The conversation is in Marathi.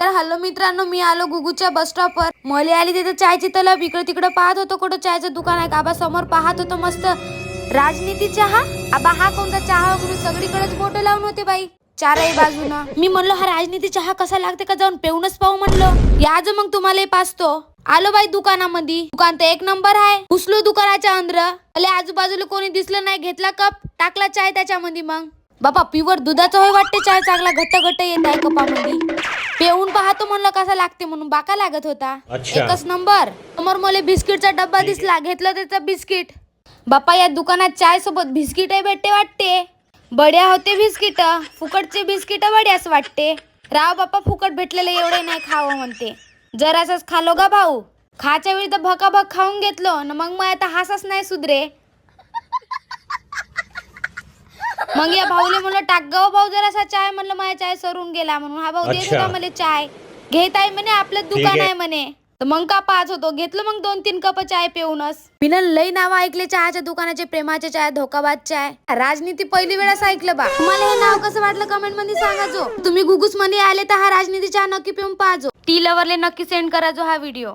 तर हॅलो मित्रांनो मी आलो गुगूच्या बस स्टॉपवर मले आली तिथे चायची तलब इकडे तिकडे पाहत होतो कुठं चायचं दुकान आहे आबा समोर पाहत होतो मस्त. राजनीती चहा? आबा हा कोणता चहा? म्हणून सगळीकडेच बोट लावून होते बाई. चारही बाजूनं. मी म्हणलो हा राजनीती चहा कसा लागते का? जाऊन पेवूनच पाहू म्हणलं. या मग तुम्हाला पाचतो. आलो बाई दुकानामध्ये दुकान तर एक नंबर आहे. घुसलो दुकानाच्या अंदर. अले आजूबाजूला कोणी दिसलं नाही. घेतला कप टाकला चाय त्याच्यामध्ये मग. बाबा प्युअर दुधाचं होय वाटते? चाय चांगला घट्ट घट्ट येत आहे कपामध्ये पेऊन पाहतो म्हणलं कसा लागते म्हणून. बाका लागत होता. अच्छा. एकच नंबर. समोर मला बिस्किटचा डब्बा दिसला. घेतलं त्याचं बिस्किट. बापा या दुकानात चाय सोबत बिस्किटही भेटते वाटते. बड्या होते बिस्किट. फुकटचे बिस्किट बड्याच वाटते. राव बापा फुकट भेटलेले एवढे नाही खावं म्हणते. जरासच खालो गा भाऊ. खाच्या वेळी तर भकाभक खाऊन घेतलो. न मग मग आता हासच नाही सुधरे. मग या भाऊले म्हणलं टाक गाव भाऊ जरासा चाय. म्हणलं माझ्या चाय सरून गेला म्हणून. हा भाऊ देत अच्छा. होता मला चाय. घेत आहे म्हणे आपलं दुकान आहे. आहे म्हणे. तर मग का पाच होतो? घेतलं मग दोन तीन कप चाय पिऊनच. मी लई नाव ऐकले चहाच्या दुकानाचे प्रेमाचे चाय धोकाबाज चाय. राजनीती पहिली वेळाच ऐकलं बा. तुम्हाला हे नाव कसं वाटलं? कमेंटमध्ये सांगा जो. तुम्ही गुगूसमध्ये आले तर हा राजनीती चहा नक्की पिऊन पाहजो टी लवरले नक्की सेंड करा जो हा व्हिडिओ